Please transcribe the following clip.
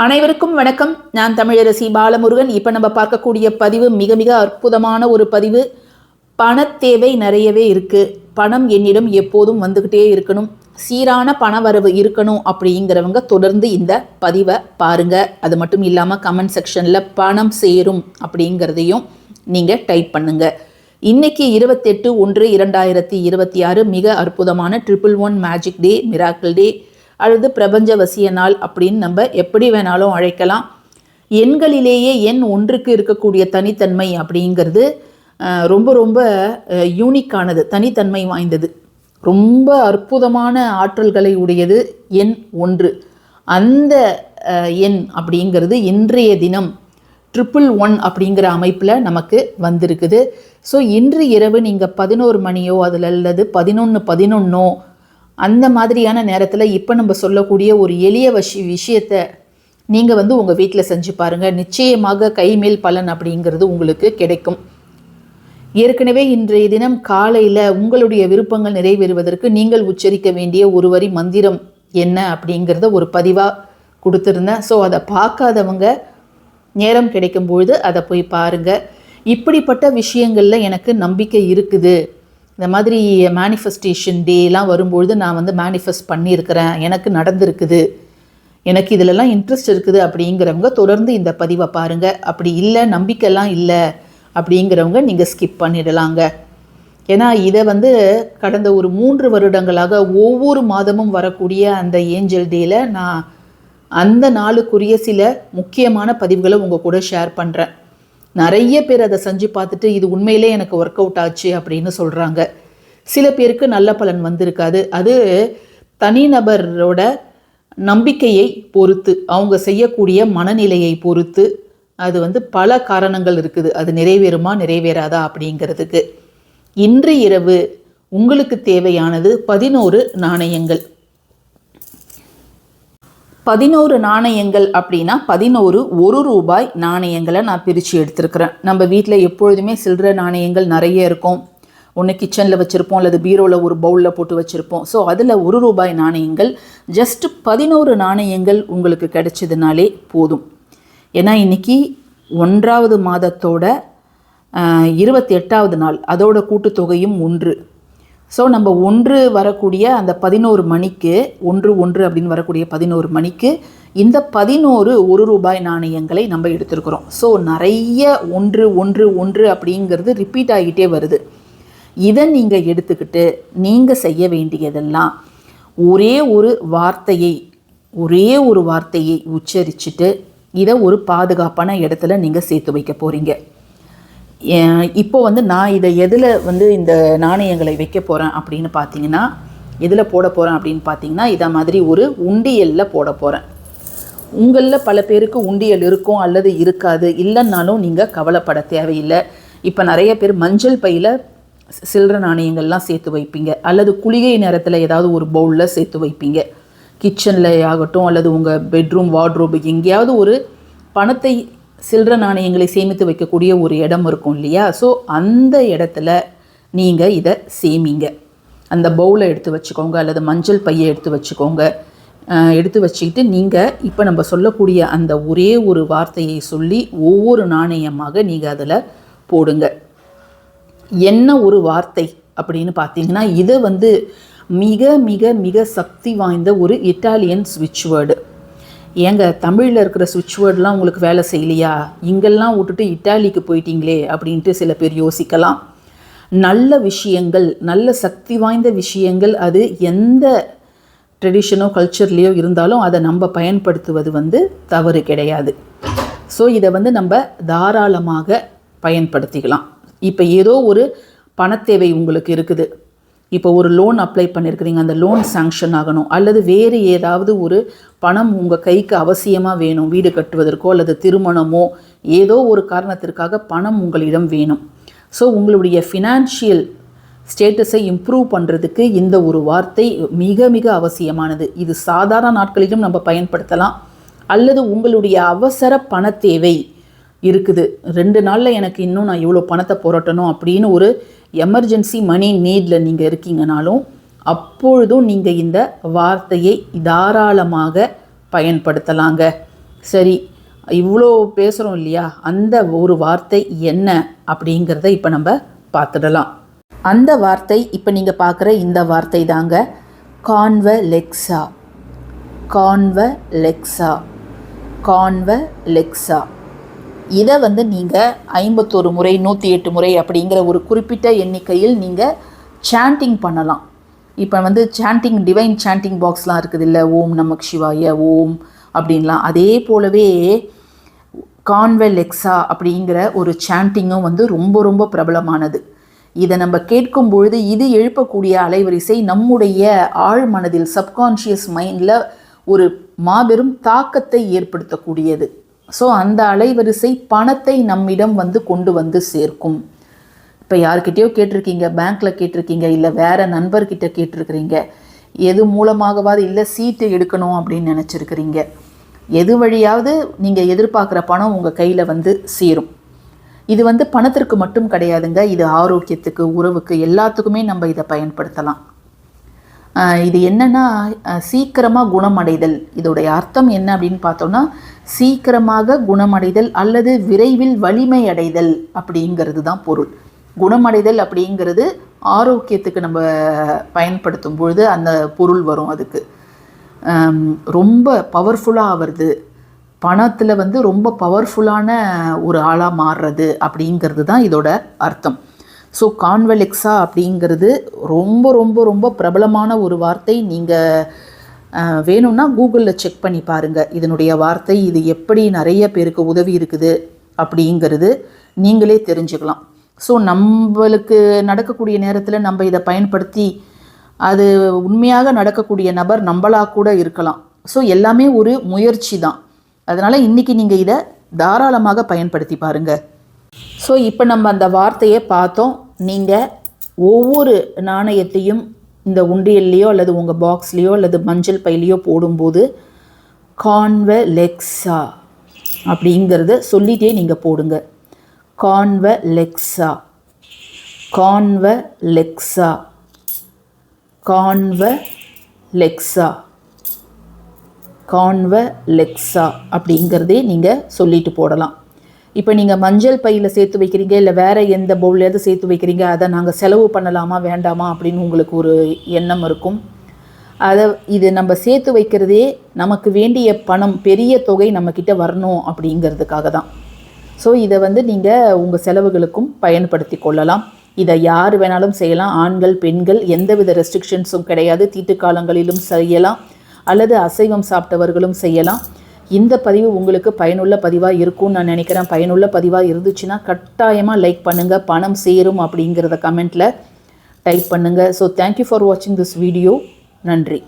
அனைவருக்கும் வணக்கம். நான் தமிழரசி பாலமுருகன். இப்போ நம்ம பார்க்கக்கூடிய பதிவு மிக மிக அற்புதமான ஒரு பதிவு. பணத்தேவை நிறையவே இருக்குது பணம் என்னிடம் எப்போதும் வந்துக்கிட்டே இருக்கணும். சீரான பண வரவு இருக்கணும் அப்படிங்கிறவங்க தொடர்ந்து இந்த பதிவை பாருங்க. அது மட்டும் இல்லாமல் கமெண்ட் செக்ஷனில் பணம் சேரும் அப்படிங்கிறதையும் நீங்கள் டைப் பண்ணுங்க. இன்னைக்கு இருபத்தெட்டு ஒன்று இரண்டாயிரத்தி இருபத்தி ஆறு. மிக அற்புதமான triple one magic day miracle day அல்லது பிரபஞ்ச வசிய நாள் அப்படின்னு நம்ம எப்படி வேணாலும் அழைக்கலாம். எண்களிலேயே எண் ஒன்றுக்கு இருக்கக்கூடிய தனித்தன்மை அப்படிங்கிறது ரொம்ப ரொம்ப யூனிக்கானது தனித்தன்மை வாய்ந்தது. ரொம்ப அற்புதமான ஆற்றல்களை உடையது எண் ஒன்று. அந்த எண் அப்படிங்கிறது இன்றைய தினம் ட்ரிபிள் ஒன் அப்படிங்கிற அமைப்பில் நமக்கு வந்திருக்குது. ஸோ இன்று இரவு நீங்கள் பதினோரு மணியோ அதில் அல்லது பதினொன்று பதினொன்னோ அந்த மாதிரியான நேரத்தில் இப்போ நம்ம சொல்லக்கூடிய ஒரு எளிய வஷி விஷயத்தை நீங்கள் வந்து உங்கள் வீட்டில் செஞ்சு பாருங்கள் நிச்சயமாக கைமேல் பலன் அப்படிங்கிறது உங்களுக்கு கிடைக்கும். ஏற்கனவே இன்றைய தினம் காலையில் உங்களுடைய விருப்பங்கள் நிறைவேறுவதற்கு நீங்கள் உச்சரிக்க வேண்டிய ஒரு வரி மந்திரம் என்ன அப்படிங்கிறத ஒரு பதிவாக கொடுத்துருந்தேன். ஸோ அதை பார்க்காதவங்க நேரம் கிடைக்கும் பொழுது அதை போய் பாருங்கள் இப்படிப்பட்ட விஷயங்களில் எனக்கு நம்பிக்கை இருக்குது. இந்த மாதிரி மேனிஃபெஸ்டேஷன் டேலாம் வரும்பொழுது நான் வந்து மேனிஃபெஸ்ட் பண்ணியிருக்கிறேன். எனக்கு நடந்திருக்குது. எனக்கு இதிலெல்லாம் இன்ட்ரெஸ்ட் இருக்குது அப்படிங்கிறவங்க தொடர்ந்து இந்த பதிவை பாருங்கள் அப்படி இல்லை நம்பிக்கைலாம் இல்லை அப்படிங்கிறவங்க நீங்கள் ஸ்கிப் பண்ணிடலாங்க. ஏன்னா இதை வந்து கடந்த ஒரு மூன்று வருடங்களாக ஒவ்வொரு மாதமும் வரக்கூடிய அந்த ஏஞ்சல் டேயில் நான் அந்த நாளுக்குரிய சில முக்கியமான பதிவுகளை உங்கள் கூட ஷேர் பண்ணுறேன் நிறைய பேர் அதை செஞ்சு பார்த்துட்டு இது உண்மையிலே எனக்கு ஒர்க் அவுட் ஆச்சு அப்படின்னு சொல்கிறாங்க சில பேருக்கு நல்ல பலன் வந்திருக்காது. அது தனிநபரோட நம்பிக்கையை பொறுத்து அவங்க செய்யக்கூடிய மனநிலையை பொறுத்து அது வந்து பல காரணங்கள் இருக்குது. அது நிறைவேறுமா நிறைவேறாதா அப்படிங்கிறதுக்கு. இன்று இரவு உங்களுக்கு தேவையானது பதினோரு நாணயங்கள். பதினோரு நாணயங்கள் அப்படின்னா பதினோரு ஒரு ரூபாய் நாணயங்களை நான் பிரித்து எடுத்துருக்குறேன். நம்ம வீட்டில் எப்பொழுதுமே சில்லற நாணயங்கள் நிறைய இருக்கும். ஒன்று கிச்சனில் வச்சுருப்போம் அல்லது பீரோவில் ஒரு பவுலில் போட்டு வச்சுருப்போம். ஸோ அதில் ஒரு ரூபாய் நாணயங்கள் ஜஸ்ட் பதினோரு நாணயங்கள் உங்களுக்கு கிடைச்சதுனாலே போதும். ஏன்னா இன்னைக்கு ஒன்றாவது மாதத்தோட இருபத்தி எட்டாவது நாள். அதோட கூட்டுத்தொகையும் ஒன்று. ஸோ நம்ம ஒன்று வரக்கூடிய அந்த பதினோரு மணிக்கு ஒன்று ஒன்று அப்படின்னு வரக்கூடிய பதினோரு மணிக்கு இந்த பதினோரு ஒரு ரூபாய் நாணயங்களை நம்ம எடுத்திருக்கிறோம். ஸோ நிறைய ஒன்று ஒன்று ஒன்று அப்படிங்கிறது ரிப்பீட் ஆகிட்டே வருது. இதை நீங்கள் எடுத்துக்கிட்டு நீங்கள் செய்ய வேண்டியதெல்லாம் ஒரே ஒரு வார்த்தையை ஒரே ஒரு வார்த்தையை உச்சரிச்சுட்டு இதை ஒரு பாதுகாப்பான இடத்துல நீங்கள் சேர்த்து வைக்க போகிறீங்க ஏன் இப்போ வந்து நான் இதை எதில் வந்து இந்த நாணயங்களை வைக்க போகிறேன் அப்படின்னு பார்த்தீங்கன்னா எதில் போட போகிறேன் அப்படின்னு பார்த்தீங்கன்னா இதை மாதிரி ஒரு உண்டியலில் போட போகிறேன் உங்களில் பல பேருக்கு உண்டியல் இருக்கும் அல்லது இருக்காது. இல்லைன்னாலும் நீங்கள் கவலைப்பட தேவையில்லை. இப்போ நிறைய பேர் மஞ்சள் பையில் சில்லற நாணயங்கள்லாம் சேர்த்து வைப்பீங்க. அல்லது குளிகை நேரத்தில் ஏதாவது ஒரு பவுலில் சேர்த்து வைப்பீங்க. கிச்சனில் ஆகட்டும் அல்லது உங்கள் பெட்ரூம் வார்ட்ரோபு எங்கேயாவது ஒரு பணத்தை சில்லற நாணயங்களை சேமித்து வைக்கக்கூடிய ஒரு இடம் இருக்கும் இல்லையா? ஸோ அந்த இடத்துல நீங்கள் இதை சேமிங்க. அந்த பவுலை எடுத்து வச்சுக்கோங்க அல்லது மஞ்சள் பையை எடுத்து வச்சுக்கோங்க. எடுத்து வச்சுக்கிட்டு நீங்கள் இப்போ நம்ம சொல்லக்கூடிய அந்த ஒரே ஒரு வார்த்தையை சொல்லி ஒவ்வொரு நாணயமாக நீங்கள் அதில் போடுங்க. என்ன ஒரு வார்த்தை அப்படின்னு பார்த்தீங்கன்னா இது வந்து மிக மிக மிக சக்தி வாய்ந்த ஒரு இட்டாலியன் ஸ்விட்ச் வேர்டு ஏங்க தமிழில் இருக்கிற சுவிட்ச் வேர்டெலாம் உங்களுக்கு வேலை செய்யலையா? இங்கெல்லாம் விட்டுட்டு இட்டாலிக்கு போயிட்டீங்களே அப்படின்ட்டு சில பேர் யோசிக்கலாம். நல்ல விஷயங்கள் நல்ல சக்தி வாய்ந்த விஷயங்கள் அது எந்த ட்ரெடிஷனோ கல்ச்சர்லேயோ இருந்தாலும் அதை நம்ம பயன்படுத்துவது வந்து தவறு கிடையாது. ஸோ இதை வந்து நம்ம தாராளமாக பயன்படுத்திக்கலாம். இப்போ ஏதோ ஒரு பணத்தேவை உங்களுக்கு இருக்குது. இப்போ ஒரு லோன் அப்ளை பண்ணியிருக்கிறீங்க அந்த லோன் சாங்ஷன் ஆகணும் அல்லது வேறு ஏதாவது ஒரு பணம் உங்கள் கைக்கு அவசியமாக வேணும் வீடு கட்டுவதற்கோ அல்லது திருமணமோ ஏதோ ஒரு காரணத்திற்காக பணம் உங்களிடம் வேணும். ஸோ உங்களுடைய ஃபினான்ஷியல் ஸ்டேட்டஸை இம்ப்ரூவ் பண்ணுறதுக்கு இந்த ஒரு வார்த்தை மிக மிக அவசியமானது. இது சாதாரண நாட்களிலும் நம்ம பயன்படுத்தலாம். அல்லது உங்களுடைய அவசர பண தேவை இருக்குது. ரெண்டு நாளில் எனக்கு இன்னும் நான் இவ்வளோ பணத்தை புரட்டணும் அப்படின்னு ஒரு எமர்ஜென்சி மணி நீடில் நீங்கள் இருக்கீங்கனாலும் அப்பொழுதும் நீங்கள் இந்த வார்த்தையை தாராளமாக பயன்படுத்தலாங்க. சரி இவ்வளோ பேசுகிறோம் இல்லையா? அந்த ஒரு வார்த்தை என்ன அப்படிங்கிறத இப்போ நம்ம பார்த்துடலாம். அந்த வார்த்தை இப்போ நீங்கள் பார்க்குற இந்த வார்த்தை தாங்க கான்வலெக்ஸா கான்வலெக்ஸா கான்வலெக்ஸா இதை வந்து நீங்கள் ஐம்பத்தோரு முறை நூற்றி எட்டு முறை அப்படிங்கிற ஒரு குறிப்பிட்ட எண்ணிக்கையில் நீங்கள் சாண்டிங் பண்ணலாம். இப்போ வந்து சாண்டிங் டிவைன் சாண்டிங் பாக்ஸ்லாம் இருக்குது இல்லை ஓம் நமக் சிவாய ஓம் அப்படின்லாம். அதே போலவே கான்வெல் எக்ஸா அப்படிங்கிற ஒரு சாண்டிங்கும் வந்து ரொம்ப ரொம்ப பிரபலமானது. இதை நம்ம கேட்கும் பொழுது இது எழுப்பக்கூடிய அலைவரிசை நம்முடைய ஆழ் மனதில் சப்கான்ஷியஸ் மைண்டில் ஒரு மாபெரும் தாக்கத்தை ஏற்படுத்தக்கூடியது. ஸோ அந்த அலைவரிசை பணத்தை நம்மிடம் வந்து கொண்டு வந்து சேர்க்கும். இப்போ யார்கிட்டயோ கேட்டிருக்கீங்க பேங்க்கில் கேட்டிருக்கீங்க இல்லை வேறு நண்பர்கிட்ட கேட்டிருக்கிறீங்க. எது மூலமாகவாது இல்லை சீட்டு எடுக்கணும் அப்படின்னு நினச்சிருக்கிறீங்க. எது வழியாவது நீங்கள் எதிர்பார்க்குற பணம் உங்கள் கையில் வந்து சேரும். இது வந்து பணத்திற்கு மட்டும் கிடையாதுங்க. இது ஆரோக்கியத்துக்கு உறவுக்கு எல்லாத்துக்குமே நம்ம இதை பயன்படுத்தலாம். இது என்னென்னா சீக்கிரமாக குணமடைதல். இதோடைய அர்த்தம் என்ன அப்படின்னு பார்த்தோம்னா சீக்கிரமாக குணமடைதல் அல்லது விரைவில் வலிமை அடைதல் அப்படிங்கிறது தான் பொருள். குணமடைதல் அப்படிங்கிறது ஆரோக்கியத்துக்கு நம்ம பயன்படுத்தும் பொழுது அந்த பொருள் வரும் அதுக்கு. ரொம்ப பவர்ஃபுல்லாக ஆகிறது பணத்தில் வந்து ரொம்ப பவர்ஃபுல்லான ஒரு ஆளாக மாறுறது அப்படிங்கிறது தான் இதோட அர்த்தம். ஸோ கான்வெலெக்ஸா அப்படிங்கிறது ரொம்ப ரொம்ப ரொம்ப பிரபலமான ஒரு வார்த்தை. நீங்கள் வேணும்னா கூகுளில் செக் பண்ணி பாருங்கள் இதனுடைய வார்த்தை இது எப்படி நிறைய பேருக்கு உதவி இருக்குது அப்படிங்கிறது நீங்களே தெரிஞ்சுக்கலாம். ஸோ நம்மளுக்கு நடக்கக்கூடிய நேரத்தில் நம்ம இதை பயன்படுத்தி அது உண்மையாக நடக்கக்கூடிய நபர் நம்மளாக கூட இருக்கலாம். ஸோ எல்லாமே ஒரு முயற்சி தான். அதனால் இன்றைக்கி நீங்கள் இதை தாராளமாக பயன்படுத்தி பாருங்கள் ஸோ இப்போ நம்ம அந்த வார்த்தையை பார்த்தோம். நீங்கள் ஒவ்வொரு நாணயத்தையும் இந்த உண்டியல்லையோ அல்லது உங்கள் பாக்ஸ்லேயோ அல்லது மஞ்சள் பையிலையோ போடும்போது கான்வெலெக்ஸா அப்படிங்கிறத சொல்லிட்டே நீங்கள் போடுங்க. கான்வெலெக்ஸா கான்வெலெக்ஸா கான்வெலெக்ஸா கான்வெலெக்ஸா அப்படிங்கிறதே நீங்கள் சொல்லிட்டு போடலாம். இப்போ நீங்கள் மஞ்சள் பையில் சேர்த்து வைக்கிறீங்க இல்லை வேறு எந்த பவுல்லையாவது சேர்த்து வைக்கிறீங்க அதை நாங்கள் செலவு பண்ணலாமா வேண்டாமா அப்படின்னு உங்களுக்கு ஒரு எண்ணம் இருக்கும். அதை இது நம்ம சேர்த்து வைக்கிறதே நமக்கு வேண்டிய பணம் பெரிய தொகை நம்மக்கிட்ட வரணும் அப்படிங்கிறதுக்காக தான். ஸோ இதை வந்து நீங்கள் உங்கள் செலவுகளுக்கும் பயன்படுத்தி கொள்ளலாம். இதை யார் வேணாலும் செய்யலாம். ஆண்கள் பெண்கள் எந்தவித ரெஸ்ட்ரிக்ஷன்ஸும் கிடையாது. தீட்டு காலங்களிலும் செய்யலாம். அல்லது அசைவம் சாப்பிட்டவர்களும் செய்யலாம். இந்த பதிவு உங்களுக்கு பயனுள்ள பதிவாக இருக்கும்னு நான் நினைக்கிறேன். பயனுள்ள பதிவாக இருந்துச்சுன்னா கட்டாயமாக லைக் பண்ணுங்கள் பணம் சேரும் அப்படிங்கிறத கமெண்ட்டில் டைப் பண்ணுங்கள் ஸோ தேங்க்யூ ஃபார் வாட்சிங் திஸ் வீடியோ நன்றி.